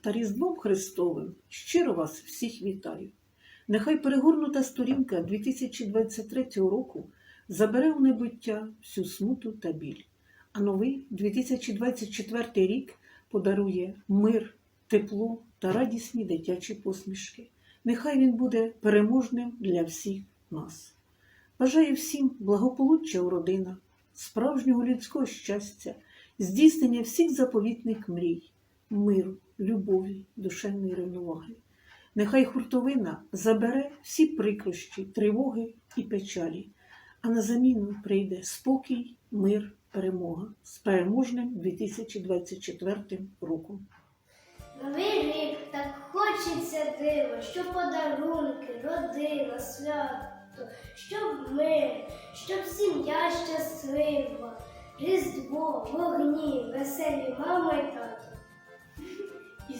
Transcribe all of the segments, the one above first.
та Різдвом Христовим щиро вас всіх вітаю. Нехай перегорнута сторінка 2023 року забере у небуття всю смуту та біль, а новий 2024 рік подарує мир, тепло та радісні дитячі посмішки. Нехай він буде переможним для всіх нас. Бажаю всім благополуччя у родинах, справжнього людського щастя, здійснення всіх заповітних мрій, миру, любові, душевної рівноваги. Нехай хуртовина забере всі прикрощі, тривоги і печалі, а на заміну прийде спокій, мир, перемога з переможним 2024 роком. Новий рік так хочеться диво, що подарунки, родина, свято, щоб мир, щоб сім'я щаслива, Різдво, вогні, веселі тато. І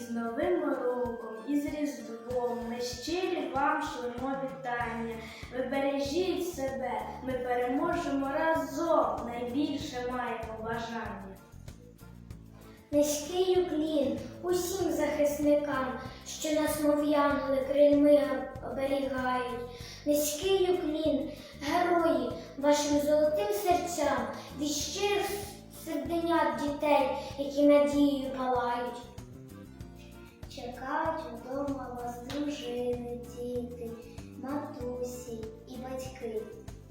з Новим роком, і з Різдвом ми щирі вам шлемо вітання. Ви бережіть себе, ми переможемо разом, найбільше маємо бажання. Низький уклін усім захисникам, що нас, мов крильми оберігають. Низький уклін, герої, вашим золотим серцям, від щирих серденят дітей, які надією палають. Чекають вдома вас дружини, діти, матусі і батьки,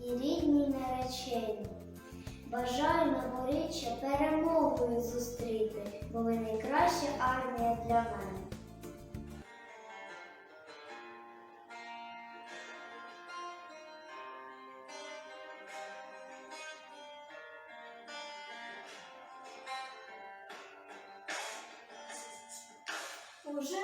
і рідні наречені. Бажаю новоріччя перемогою зустріти, бо ви найкраща армія для мене. Уже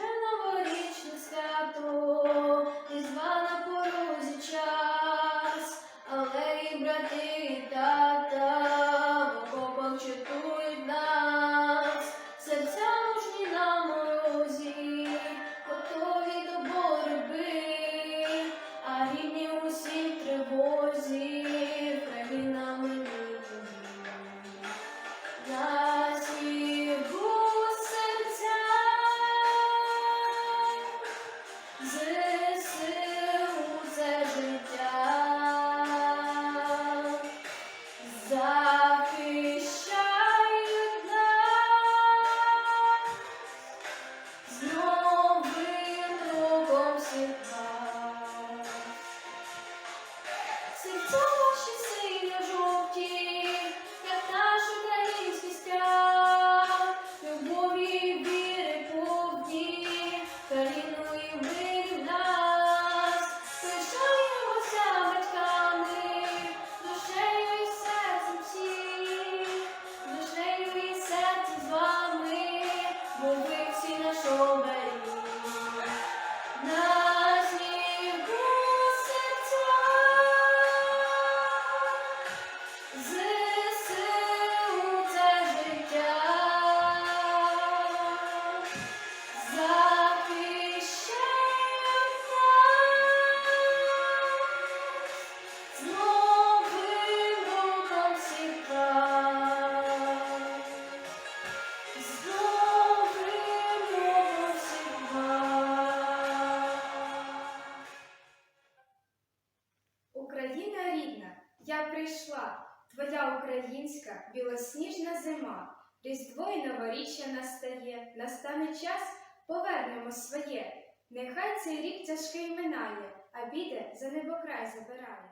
прийшла, твоя українська білосніжна зима, Різдво й новоріччя настає, настане час, повернемо своє. Нехай цей рік тяжкий минає, а біде за небокрай забирає.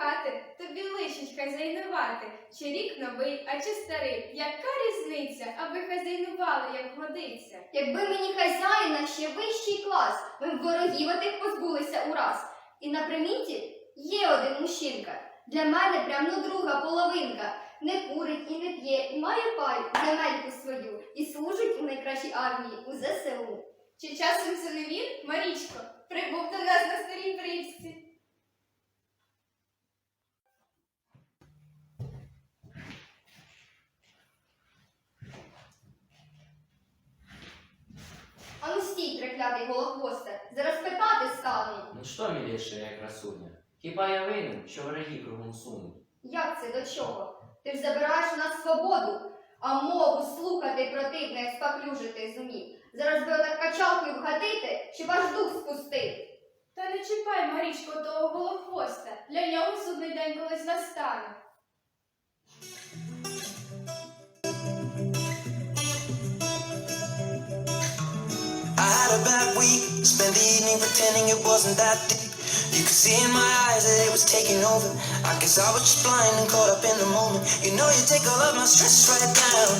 Хати, тобі лишить хазяйнувати. Чи рік новий, а чи старий? Яка різниця, аби хазяйнували, як годиться? Якби мені хазяїна ще вищий клас, ми б ворогів отих позбулися ураз. І на приміті є один мужчинка. Для мене прям ну друга половинка. Не курить і не п'є, і має пай земельку свою, і служить у найкращій армії у ЗСУ. Чи часом це не він, Марічко, прибув до нас на старій бричці? Треклятий голохвосте, зараз питати стану. Ну що, милейшая красуня, хіба я винен, що враги кругом сунуть? Як це до чого? Ти ж забираєш у нас свободу, а мову слухати противне, як спаклюжити зумів. Зараз би отак качалкою вгатити, чи ваш дух спустити. Та не чіпай, Марічко, того голохвоста. Для нього судний день колись настане. Had a bad week, spent the evening pretending it wasn't that deep. You could see in my eyes that it was taking over. I guess I was just blind and caught up in the moment. You know, you take all of my stress right down.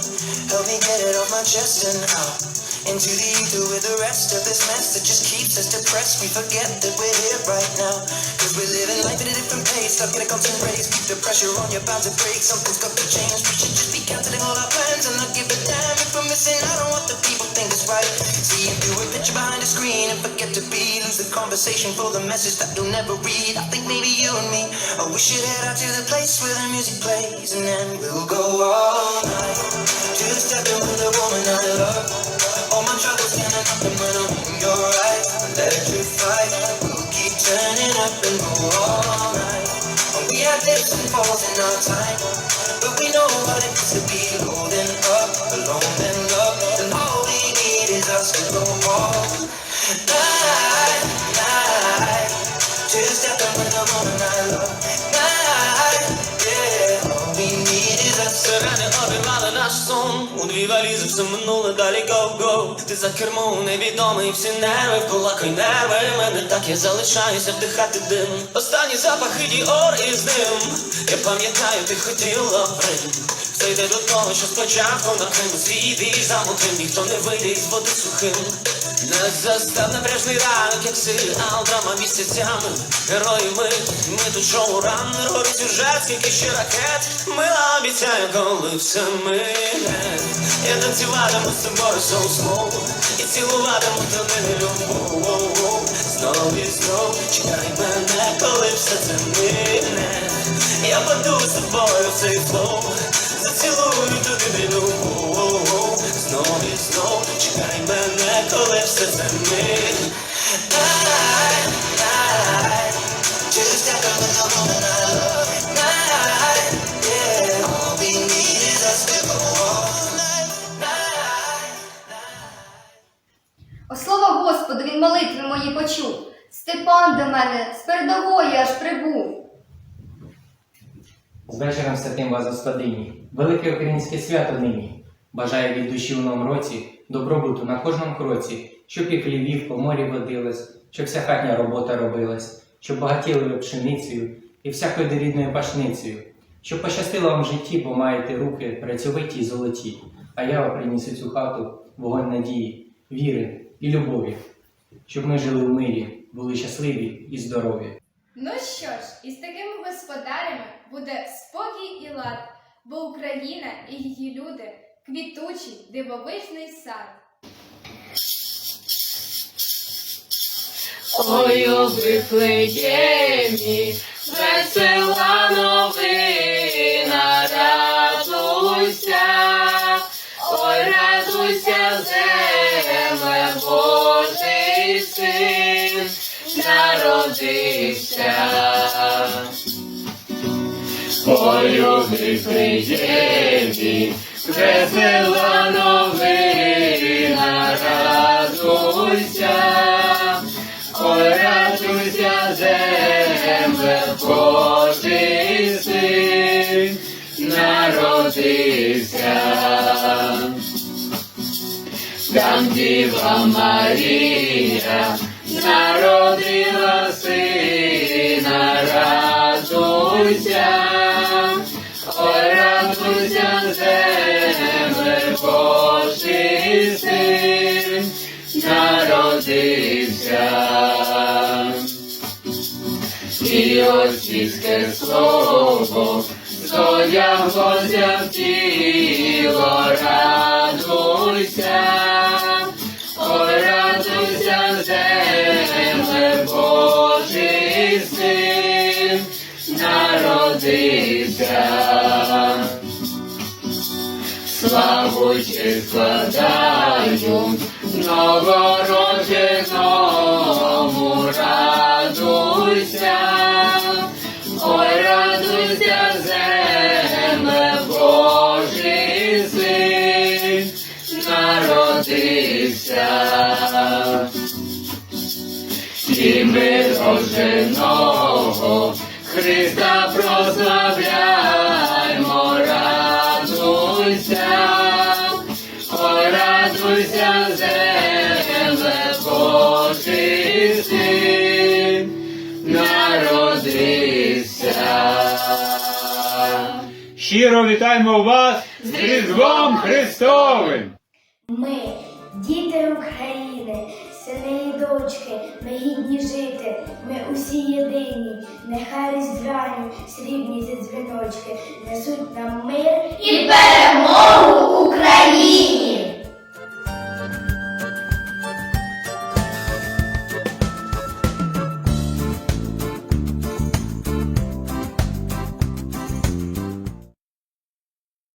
Help me get it off my chest and out. Into the ether with the rest of this mess that just keeps us depressed. We forget that we're here right now. Cause we're living life at a different pace. Stuck in a constant race. Keep the pressure on, you're bound to break. Something's got to change. We should just be canceling all our plans and not give a damn if we're missing out on right. See you a picture behind a screen and forget to be. Lose the conversation for the message that you'll never read. I think maybe you and me, oh, we should head out to the place where the music plays and then we'll go all night. To stepping with the woman I love. All my troubles standing up and when I'm in your right. Electrified, we'll keep turning up and go all night. We had dips and falls in our time. But we know what it is to be holding up, alone us alone. I, night, just after with the woman I love. Наш сон. У дві валізи все минуле далі go-go. Ти за кермом невідомий всі нерви Вколакай нерви. Мене так я залишаюся вдихати дим. Останні запахи діор із ним. Я пам'ятаю, ти хотіла прим. Все йде до того, що спочатку на Крим Свій і замокрим Ніхто не вийде із води сухим Не застав напряжний ранок, як серіал, драма місяцями. Герої ми, ми тут шоу раннер Горить сюжет, скільки ще ракет. Мила обіцяю, коли все мине Я танцюватиму з тобою соу смоу І цілуватиму тебе не любов. Знов і знов чекай мене, коли все це мине. Я паду з тобою в цей флоу Зацілую туди любов. Знов і знов чекай мене, коли все це мине night, night. Just stepping with the woman I love. Night, yeah. All we need is us to go all night, night, night. О слава Господу, він молитви мої почув. Степан до мене з передової аж прибув. З вечором святим вас господині, велике українське свято нині. Бажаю від душі у новому році, добробуту на кожному кроці, щоб і хлівів по морі водилось, щоб вся хатня робота робилась, щоб багатіли ви пшеницею і всякою рідною пашницею, щоб пощастило вам в житті, бо маєте руки працьовиті й золоті, а я вам приніс у цю хату вогонь надії, віри і любові, щоб ми жили в мирі, були щасливі і здорові. Ну що ж, із такими господарями буде спокій і лад, бо Україна і її люди квітучий дивовижний сад. Ой, у Вифлеємі, весела новина, радуйся, ой, радуйся, земле, Божий син народився. Ой, у Вифлеємі, весела новина, радуйся, Ой, радуйся, земле, Божий син народився. там Діва Марія народила сина, радуйся, ой, радуйся, народився. І отцівське слово зоявилося в тіло, радуйся, ой, радуйся, земле Божий син, народився. Славу чи складаю новородженому, радуйся, ой, радуйся, земле народився. І ми роженого Христа прославляймо, Щиро вітаємо вас з Різдвом Христовим! Ми, діти України, сини і дочки, ми гідні жити, ми усі єдині, нехай різдвяні, срібні зі дзвіночки, несуть нам мир І перемогу Україні!